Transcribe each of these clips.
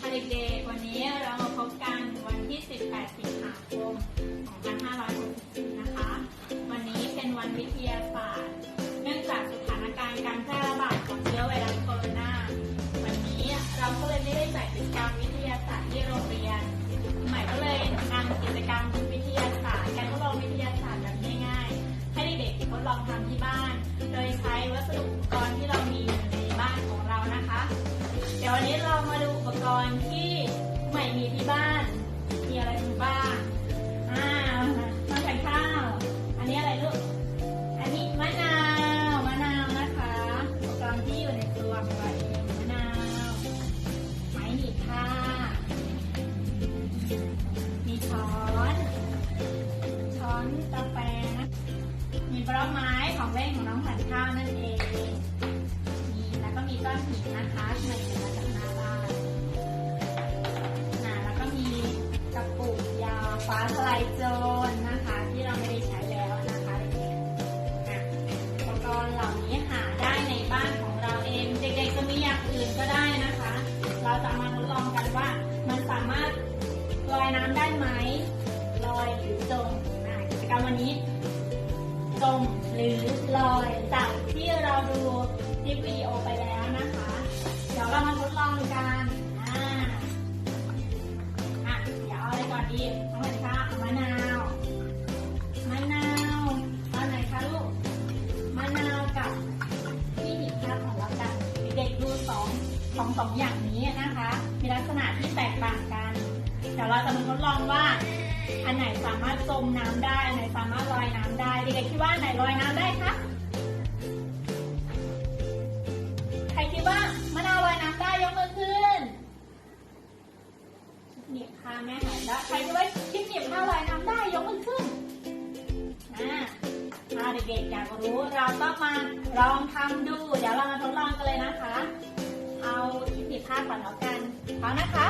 ค่ะเด็กๆ วันนี้เรามาพบกันวันที่ 18 สิงหาคม 2564 นะคะ วันนี้เป็นวันวิทยาศาสตร์ เนื่องจากสถานการณ์การแพร่ระบาดของเชื้อไวรัสโคโรนา วันนี้เราก็เลยไม่ได้จัดกิจกรรมวิทยาศาสตร์ที่โรงเรียน ใหม่ก็เลยนำกิจกรรมวิทยาศาสตร์การทดลองวิทยาศาสตร์แบบง่ายๆ ให้เด็กๆทดลองทำที่บ้าน โดยใช้วัสดุอุปกรณ์ที่เรามีอยู่ในบ้านของเรานะคะ เดี๋ยววันนี้เรา กรณ์ที่ใหม่มีที่บ้าน มีอะไรบ้าง อ่า มาใส่ข้าว อันนี้อะไรลูก อันนี้มะนาว มะนาวนะคะ อุปกรณ์ที่อยู่ในครัวของเราเองมะนาว ไม้หนีบผ้า มีช้อน ช้อนกาแฟนะมีปลอกไม้ของเล่นของน้องผัดข้าวนั่นเอง มีแล้วก็มีก้อนหินนะคะที่มันอยู่มาจากหน้ ฟ้าทลายโจรนะคะ ที่เราไม่ได้ใช้แล้วนะคะเด็กๆอุปกรณ์เหล่านี้หาได้ในบ้านของเราเอง เด็กๆจะมีอย่างอื่นก็ได้นะคะ เราจะมาทดลองกันว่า มันสามารถลอยน้ำได้ไหมลอยหรือจมกิจกรรมวันนี้จมหรือลอยจากที่เราดูคลิปวิดีโอไปแล้วนะคะ เดี๋ยวเรามาทดลองกัน อ่า อะ เดี๋ยวเอาอะไรก่อนดี สองอย่างนี้นะคะ มีลักษณะที่แตกต่างกัน เดี๋ยวเราจะมาทดลองว่า อันไหนสามารถจมน้ำได้ อันไหนสามารถลอยน้ำได้ เด็กๆคิดว่าอันไหนลอยน้ำได้คะ ใครคิดว่ามะนาวลอยน้ำได้ยกมือขึ้นหนีบผ้าแม่หายแล้วใครคิดว่าคิดหนีบผ้าลอยน้ำได้ยกมือขึ้นอ่าถ้าเด็กๆอยากรู้เราต้องมาลองทำดู เดี๋ยวเรามาทดลองกันเลยนะคะ เอาคิดหนีผ้าก่อนแล้วกันพร้อมนะคะ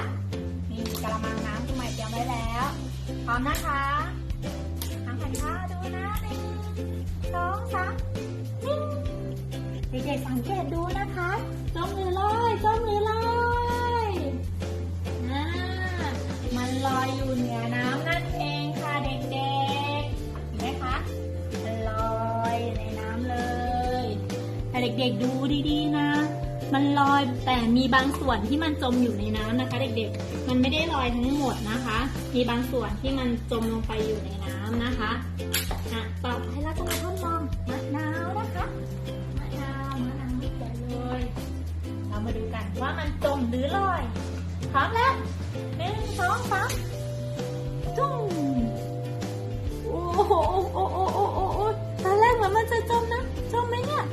นี่กระมังน้ำที่ใหม่เตรียมไว้แล้วพร้อมนะคะทำกันข้าดูนะหนึ่งสองสามนิ่งเด็กๆสังเกตดูนะคะจมหรือลอยจมหรือลอยอ่ามันลอยอยู่เหนือน้ำนั่นเองค่ะเด็กๆเห็นไหมคะมันลอยในน้ำเลยแต่เด็กๆดูดีๆนะ มันลอยแต่มีบางส่วนที่มันจมอยู่ในน้ำนะคะ เด็กๆ มันไม่ได้ลอยทั้งหมดนะคะ มีบางส่วนที่มันจมลงไปอยู่ในน้ำนะคะอะต่อไปเราจะมาทดลองมะนาวนะคะมะนาวมะนาวไม่แก่เลยเรามาดูกันว่ามันจมหรือลอยพร้อมแล้วหนึ่งสองสามจุ้งโอ้โหโอ้โหโอ้โหโอ้โหตอนแรกเหมือนมันจะจมนะจมไหมเนี่ย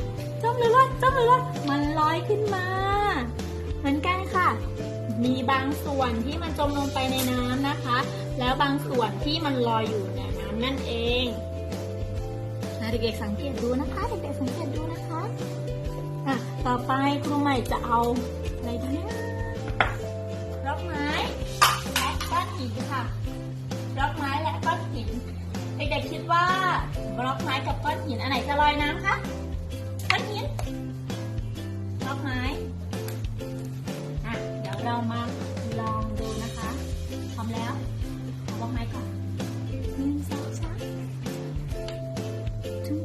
จมหรือลอยจมหรือลอย อยขึ้นมา เหมือนกันค่ะ มีบางส่วนที่มันจมลงไปในน้ำนะคะ แล้วบางส่วนที่มันลอยอยู่ในน้ำนั่นเองนะเด็กๆสังเกตดูนะคะเด็กๆสังเกตดูนะคะอะต่อไปครูใหม่จะเอาอะไรดีนะดอกไม้และก้อนหินค่ะดอกไม้และก้อนหิน เด็กๆคิดว่าบล็อกไม้กับก้อนหินอันไหนจะลอยน้ำคะก้อนหิน ดอกไม้อะ เดี๋ยวเรามาลองดูนะคะ พร้อมแล้วเอาดอกไม้ก่อนหนึ่งสองสามจุ๊บ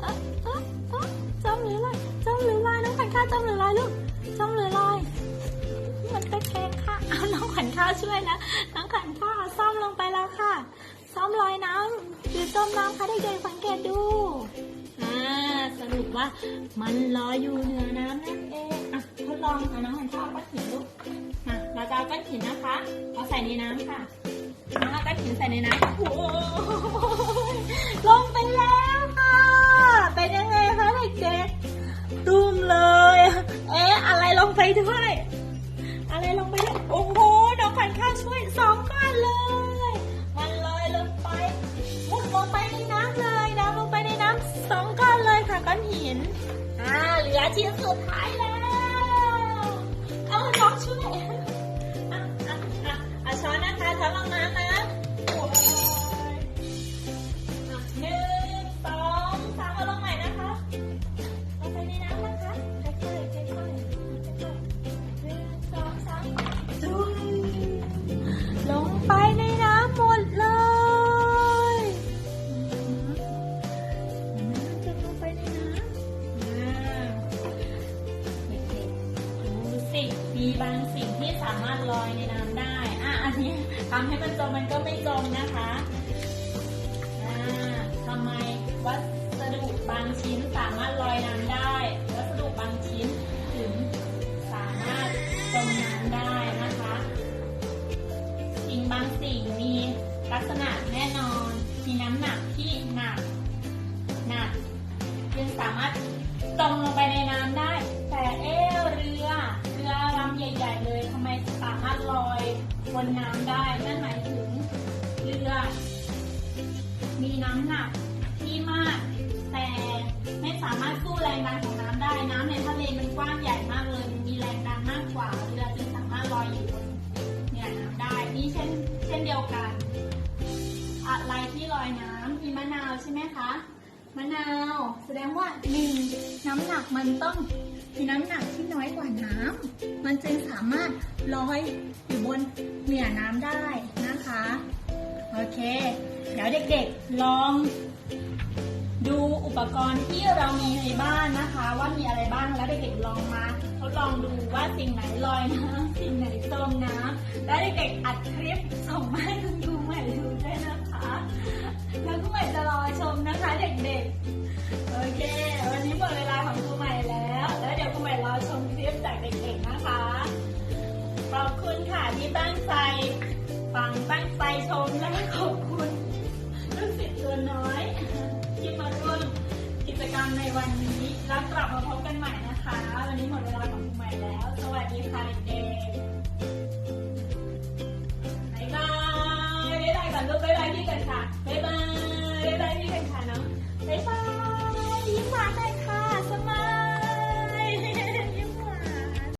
เอ๊ะเอ๊ะเอ๊ะจมหรือลอยจมหรือลอยน้องขวัญข้าวจมหรือลอยลูกจมหรือลอย มันตะแคงค่ะเอาน้องขวัญข้าวช่วยนะ น้องขวัญข้าวซ่อมลงไปแล้วค่ะ ซ่อมลอยน้ำหรือจมน้ำคะเด็กๆสังเกตดู สรุปว่ามันลอยอยู่เหนือน้ำนั่นเองอะทดลองเอาน้องหันข้าวก้อนหินลูกมาเราจะเอาก้อนหินนะคะเอาใส่ในน้ำค่ะน้องเอาก้อนหินใส่ในน้ำโอ้โหลงไปแล้วค่ะเป็นยังไงคะเด็กๆตุ้มเลย เอ๊ะอะไรลงไปด้วย ลือชิ้นสุดท้า มีบางสิ่งที่สามารถลอยในน้ำได้ อะ อันนี้ทำให้มันจมมันก็ไม่จมนะคะ อ่าทำไมวัสดุบางชิ้นสามารถลอยน้ำได้ วัสดุบางชิ้นถึงสามารถจมน้ำได้นะคะ สิ่งบางสิ่งมีลักษณะแน่นอน มีน้ำหนักที่หนักหนักจึงสามารถจมลงไปในน้ำได้ บนน้ำได้ นั่นหมายถึงเรือ มีน้ำหนักที่มาก แต่ไม่สามารถสู้แรงดันของน้ำได้ น้ำในทะเลมันกว้างใหญ่มากเลย มันมีแรงดันมากกว่า เรือจึงสามารถลอยอยู่บนเนี่ยน้ำได้ นี่เช่นเช่นเดียวกัน อะไรที่ลอยน้ำมีมะนาวใช่ไหมคะ มะนาว แสดงว่าหนึ่งน้ำหนักมันต้องมีน้ำหนักที่น้อยกว่าน้ำมันจึงสามารถลอยอยู่บนเหนือน้ำได้นะคะ โอเค เดี๋ยวเด็กๆลองดูอุปกรณ์ที่เรามีในบ้านนะคะ ว่ามีอะไรบ้างแล้วเด็กๆลองมาทดลองดูว่าสิ่งไหนลอยน้ำสิ่งไหนจมน้ำแล้วเด็กๆอัดคลิปส่งมาให้คุณ